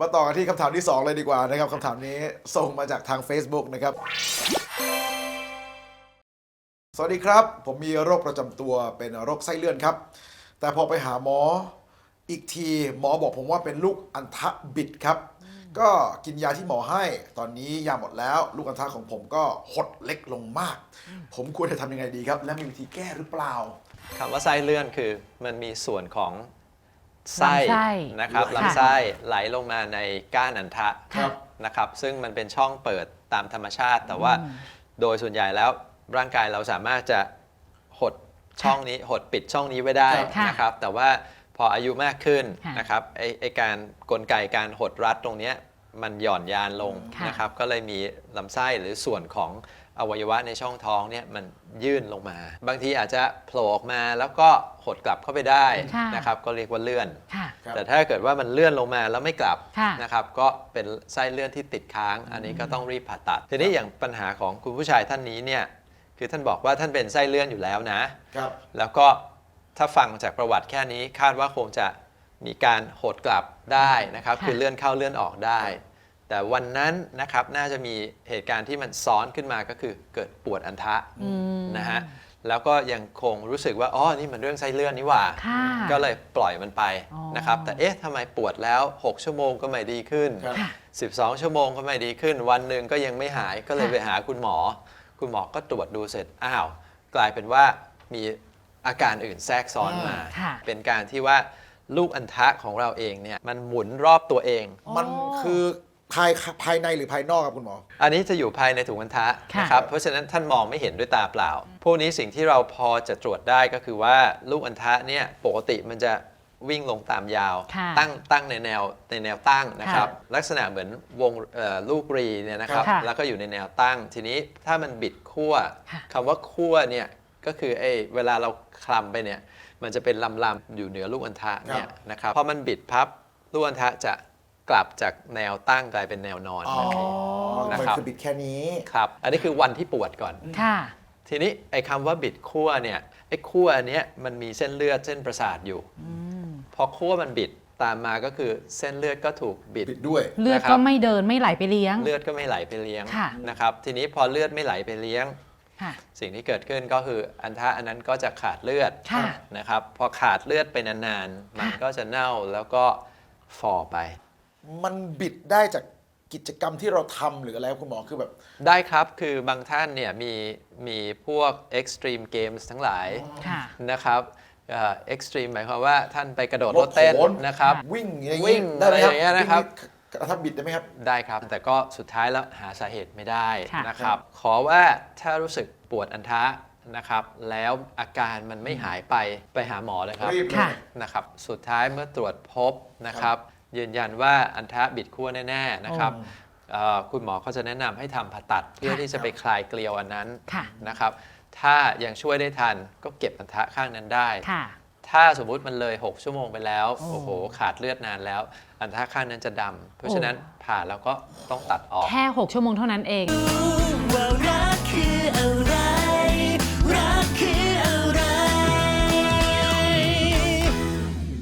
มาต่อกันที่คำถามที่ 2 เลยดีกว่านะครับคำถามนี้ส่งมาจากทาง Facebook นะครับ สวัสดีครับ ผมมีโรคประจำตัวเป็นโรคไส้เลื่อนครับ แต่พอไปหาหมออีกทีหมอบอกผมว่าเป็นลูกอัณฑะบิดครับ ก็กินยาที่หมอให้ ตอนนี้ยาหมดแล้ว ลูกอัณฑะของผมก็หดเล็กลงมาก ผมควรจะทำยังไงดีครับ และมีวิธีแก้หรือเปล่า คำว่าไส้เลื่อนคือมันมีส่วนของ ไส้ลำไส้ นะครับค่ะลำไส้ไหลลงมาในก้านอันทะครับ นะครับ ซึ่งมันเป็นช่องเปิดตามธรรมชาติ แต่ว่าโดยส่วนใหญ่แล้วร่างกายเราสามารถจะหดช่องนี้หดปิดช่องนี้ไว้ได้ค่ะนะครับ แต่ว่าพออายุมากขึ้นค่ะ นะครับไอไอการกลไกการหดรัดตรงเนี้ย มันหย่อนยานลงค่ะนะครับ ก็เลยมีลำไส้หรือส่วนของอวัยวะในช่องท้องเนี่ยมันยื่นลงมา บางทีอาจจะโผล่ออกมาแล้วก็หดกลับเข้าไปได้ค่ะ นะครับ ก็เรียกว่าเลื่อน ค่ะ ครับ แต่ถ้าเกิดว่ามันเลื่อนลงมาแล้วไม่กลับค่ะ นะครับก็เป็นไส้เลื่อนที่ติดค้าง อันนี้ก็ต้องรีบผ่าตัด ทีนี้อย่างปัญหาของคุณผู้ชายท่านนี้เนี่ยคือท่านบอกว่าท่านเป็นไส้เลื่อนอยู่แล้วนะ ครับ แล้วก็ถ้าฟังจากประวัติแค่นี้คาดว่าคงจะมีการหดกลับได้นะครับ ค่ะ คือเลื่อนเข้าเลื่อนออกได้ แต่วันนั้นนะครับน่าจะมีเหตุการณ์ที่มันซ้อนขึ้นมาก็คือเกิดปวดอันทะอืมนะฮะแล้วก็ยังคงรู้สึกว่าอ๋อนี่มันเรื่องไส้เลื่อนนี่หว่าค่ะก็เลยปล่อยมันไปอ๋อนะครับ แต่เอ๊ะทำไมปวดแล้ว 6 ชั่วโมงก็ไม่ดีขึ้นครับค่ะ12 ชั่วโมงก็ไม่ดีขึ้น วันหนึ่งก็ยังไม่หายก็เลยค่ะไปหาคุณหมอ คุณหมอก็ตรวจดูเสร็จอ้าว กลายเป็นว่ามีอาการอื่นแทรกซ้อนมาค่ะเป็นการที่ว่าลูกอัณฑะของเราเองเนี่ยมันหมุนรอบตัวเอง มันคือ ภายภายในหรือภายนอกครับคุณหมอ อันนี้จะอยู่ภายในถุงอัณฑะค่ะ นะครับ เพราะฉะนั้นท่านมองไม่เห็นด้วยตาเปล่า พวกนี้สิ่งที่เราพอจะตรวจได้ก็คือว่าลูกอัณฑะเนี่ยปกติมันจะวิ่งลงตามยาว ค่ะตั้งตั้งในแนวในแนวตั้งนะครับค่ะลักษณะเหมือนวงเอ่อลูกรีเนี่ยนะครับ ค่ะแล้วก็อยู่ในแนวตั้ง ทีนี้ถ้ามันบิดขั้วค่ะ คำว่าขั้วเนี่ยก็คือไอ้เวลาเราคลำไปเนี่ยมันจะเป็นลำๆอยู่เหนือลูกอัณฑะเนี่ยนะครับพอมันบิดพับลูกอัณฑะจะ กลับจากแนวตั้งกลายเป็นแนวนอนอ๋อทันทีนะมันครับ คือบิดแค่นี้ ครับ อันนี้คือวันที่ปวดก่อน ค่ะ ทีนี้ไอ้คำว่าบิดขั้วเนี่ยไอ้ขั้วอันเนี้ยมันมีเส้นเลือดเส้นประสาทอยู่พอขั้วมันบิดตามมาก็คือเส้นเลือดก็ถูกบิดบิดด้วย เลือดนะครับ ก็ไม่เดินไม่ไหลไปเลี้ยง เลือดก็ไม่ไหลไปเลี้ยงค่ะ นะครับทีนี้พอเลือดไม่ไหลไปเลี้ยง ค่ะ สิ่งที่เกิดขึ้นก็คืออันทะอันนั้นก็จะขาดเลือดค่ะนะครับพอขาดเลือดไปนานๆ มันค่ะก็จะเน่าแล้วก็ฝ่อไป มันบิดได้จากกิจกรรมที่เราทำหรืออะไรครับคุณหมอคือแบบ ได้ครับ คือบางท่านเนี่ยมีมีพวก extreme games ทั้งหลายค่ะ นะครับเอ็กซ์ตรีมหมายความว่าท่านไปกระโดดรถเต้นโขนะครับ วิ่งอะไรวิ่งได้ไหมครับอะไรอย่างเงี้ยนะครับ วิ่งถ้าบิดได้ไหมครับ ได้ครับ แต่ก็สุดท้ายแล้วหาสาเหตุไม่ได้ค่ะ นะครับ ขอว่าถ้ารู้สึกปวดอันทะนะครับ แล้วอาการมันไม่หายไปไปหาหมอเลยครับ รีบเลย ค่ะ นะครับ สุดท้ายเมื่อตรวจพบนะครับ ยืนยันว่าอันทะบิดขั้วแน่ๆนะครับเอ่อคุณหมอเขาจะแนะนำให้ทำผ่าตัดเพื่อที่จะไปคลายเกลียวอันนั้นค่ะนะครับ ถ้ายังช่วยได้ทันก็เก็บอันทะข้างนั้นได้ค่ะถ้าสมมุติมันเลย 6 ชั่วโมงไปแล้ว โอ้โอ้โหขาดเลือดนานแล้ว อันท่าข้างนั้นจะดำเพราะฉะนั้นผ่าแล้วก็ต้องตัดออก แค่ 6 ชั่วโมงเท่านั้นเองว่ารักคืออะ